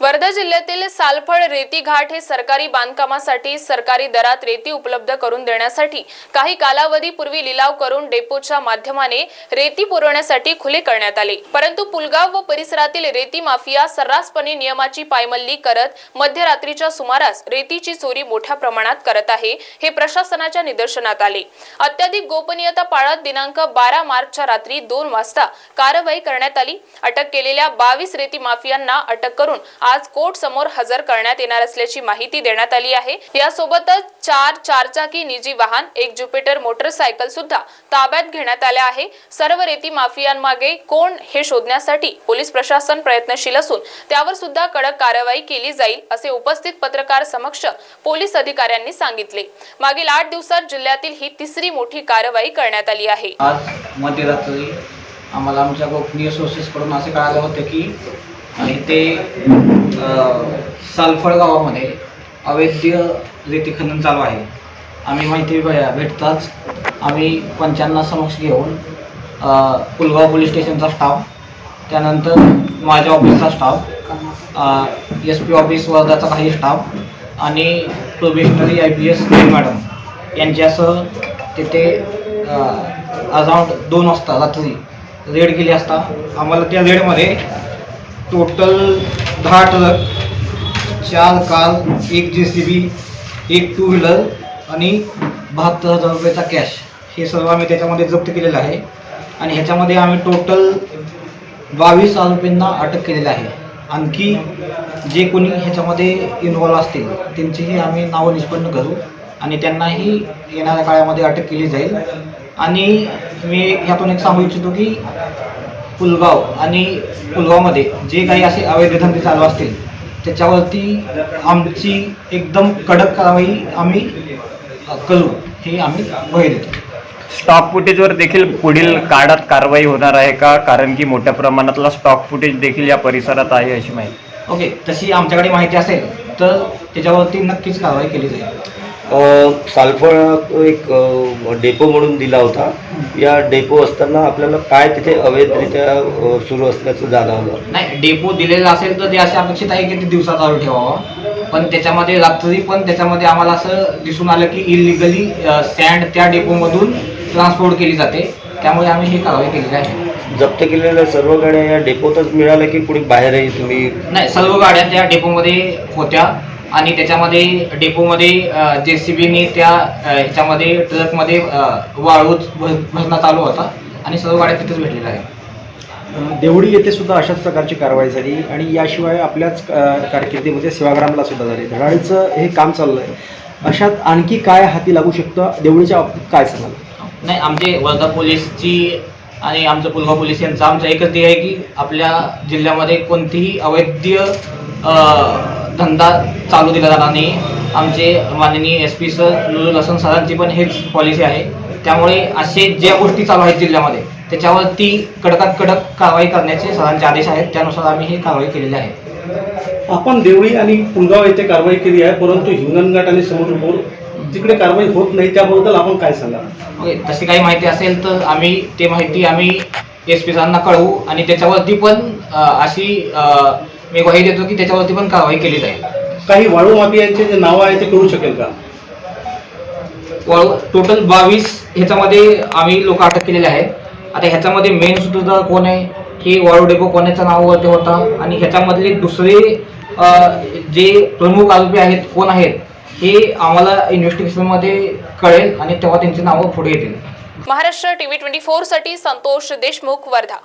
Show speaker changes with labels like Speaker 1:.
Speaker 1: वर्धा जिल्ह्यातील सालफळ रेती घाट हे सरकारी बांधकामासाठी सरकारी दरात रेती उपलब्ध करून देण्यासाठी काही कालावधीपूर्वी लिलाव करून डेपोच्या माध्यमाने रेती पुरवण्यासाठी खुले करण्यात आले. परंतु पुलगाव व परिसरातील रेती माफिया सर्रासपणे नियमाची पायमल्ली करत मध्यरात्रीच्या सुमारास रेतीची चोरी मोठ्या प्रमाणात करत आहे हे प्रशासनाच्या निदर्शनात आले. अत्याधिक गोपनीयता पाळत दिनांक बारा मार्चच्या रात्री दोन वाजता कारवाई करण्यात आली. अटक केलेल्या बावीस रेती माफियांना अटक करून आज कोर्ट समोर हजर करण्यात येणार असल्याची माहिती देण्यात आली आहे. यासोबतच चार चारचाकी निजी वाहन एक ज्युपिटर मोटरसायकल सुद्धा ताब्यात घेण्यात आल्या आहे. सर्व रेती माफियांमागे कोण हे शोधण्यासाठी पोलीस प्रशासन प्रयत्नशील असून त्यावर सुद्धा कडक कारवाई केली जाईल असे उपस्थित पत्रकार समक्ष पोलीस अधिकाऱ्यांनी सांगितले. मागील आठ दिवसात जिल्ह्यातील ही तिसरी मोठी कारवाई करण्यात आली आहे.
Speaker 2: आज मध्यरात्री आम्हाला आमच्या गोपनीय सोर्सेसकडून असे कळालं होतं की आणि ते सालफळ गावामध्ये अवैध रेती खनन चालू आहे. आम्ही माहिती भेटताच आम्ही पंचांना समक्ष घेऊन पुलगाव पोलीस स्टेशनचा स्टाफ त्यानंतर माझ्या ऑफिसचा स्टाफ एस पी ऑफिस वर्धाचा काही स्टाफ आणि probationary I P S madam. यांच्यासह तिथे अराउंड दोन वाजता रात्री रेड केली असता आम्हाला त्या रेडमध्ये टोटल दहा ट्रक चार कार एक जे सी बी एक टू व्हीलर आणि बहात्तर हजार रुपयाचा कॅश हे सर्व आम्ही त्याच्यामध्ये जप्त केलेलं आहे. आणि ह्याच्यामध्ये आम्ही टोटल बावीस आरोपींना अटक केलेली आहे. आणखी जे कोणी ह्याच्यामध्ये इन्व्हॉल्व असतील त्यांचीही आम्ही नावं निष्पन्न करू आणि त्यांनाही येणाऱ्या काळामध्ये अटक केली जाईल. आणि मी ह्यातून एक सांगू इच्छितो की पुलगाव आणि पुलगावमध्ये जे काही असे अवैध धंदे चालू असतील त्याच्यावरती आमची एकदम कडक कारवाई आम्ही करू. हे आम्ही ग्वाही देतो
Speaker 3: स्टॉक फुटेजवर देखील पुढील काळात कारवाई होणार आहे का? कारण की मोठ्या प्रमाणातला स्टॉक फुटेज देखील या परिसरात आहे अशी माहिती.
Speaker 2: ओके तशी आमच्याकडे माहिती असेल तर त्याच्यावरती नक्कीच कारवाई केली जाईल.
Speaker 4: सालफळ एक डेपो म्हणून दिला होता. या डेपो असताना आपल्याला काय तिथे अवैधरित्या सुरू असल्याचं जाणवलं?
Speaker 2: नाही डेपो दिलेला असेल तर ते असे अपेक्षित आहे की ते दिवसा चालू ठेवावं. पण त्याच्यामध्ये रात्री पण त्याच्यामध्ये आम्हाला असं दिसून आलं की इलिगली सँड त्या डेपोमधून ट्रान्सपोर्ट केली जाते. त्यामुळे आम्ही ही कारवाई केलेली आहे
Speaker 4: जप्त केलेल्या सर्व गाड्या या डेपोतच मिळाल्या की कुणी बाहेरही तुम्ही
Speaker 2: नाही सर्व गाड्या त्या डेपोमध्ये होत्या. आणि त्याच्यामध्ये डेपोमध्ये जे सी बीने त्या ह्याच्यामध्ये ट्रकमध्ये अ, वाळू भर- भरणा चालू होता आणि सर्व गाड्या तिथेच भेटलेल्या आहेत.
Speaker 5: देवडी येथे सुद्धा अशाच प्रकारची कारवाई झाली आणि याशिवाय आपल्याच कारकिर्दीमध्ये सेवाग्रामला सुद्धा झाली. धडाडीचं हे काम चाललं आहे अशात आणखी काय हाती लागू शकतं? देवळीच्या बाबतीत काय सांगाल?
Speaker 2: नाही आमचे वर्धा पोलीसची आणि आमचं पुलगाव पोलीस यांचं आमचं एकच ध्येय आहे की आपल्या जिल्ह्यामध्ये कोणतीही अवैध धंदा चालू दिला जाणार नाही. आमचे माननीय एस पी सर लुलू लसन सरांची पण हेच पॉलिसी आहे. त्यामुळे असे ज्या गोष्टी चालू आहेत जिल्ह्यामध्ये त्याच्यावरती कडकात कडक कारवाई करण्याचे सरांचे आदेश आहेत. त्यानुसार आम्ही ही कारवाई केलेली आहे.
Speaker 6: आपण देवळी आणि पुलगाव येथे कारवाई केली आहे परंतु हिंगणघाट आणि समुद्रपूर तिकडे कारवाई होत नाही. त्याबद्दल आपण काय सांगा
Speaker 2: ओके तशी काही माहिती असेल तर आम्ही ते माहिती आम्ही एस पी सरांना कळवू आणि त्याच्यावरती पण अशी मी ग्वाही देतो की त्याच्यावरती पण कारवाई केली जाईल.
Speaker 6: काही वाळू माफियांचे जे नावं आहे ते कळू शकेल का?
Speaker 2: टोटल बावीस ह्याच्यामध्ये आम्ही लोक अटक केलेले आहेत. आता ह्याच्यामध्ये मेन सुद्धा कोण आहे? हे वाळू डेपो कोणाच्या नावावरती होता? आणि ह्याच्यामधले दुसरे जे प्रमुख आरोपी आहेत कोण आहेत? हे आम्हाला इन्व्हेस्टिगेशनमध्ये कळेल आणि तेव्हा त्यांची नावं पुढे येतील. महाराष्ट्र टीव्ही ट्वेंटी फोरसाठी संतोष देशमुख वर्धा.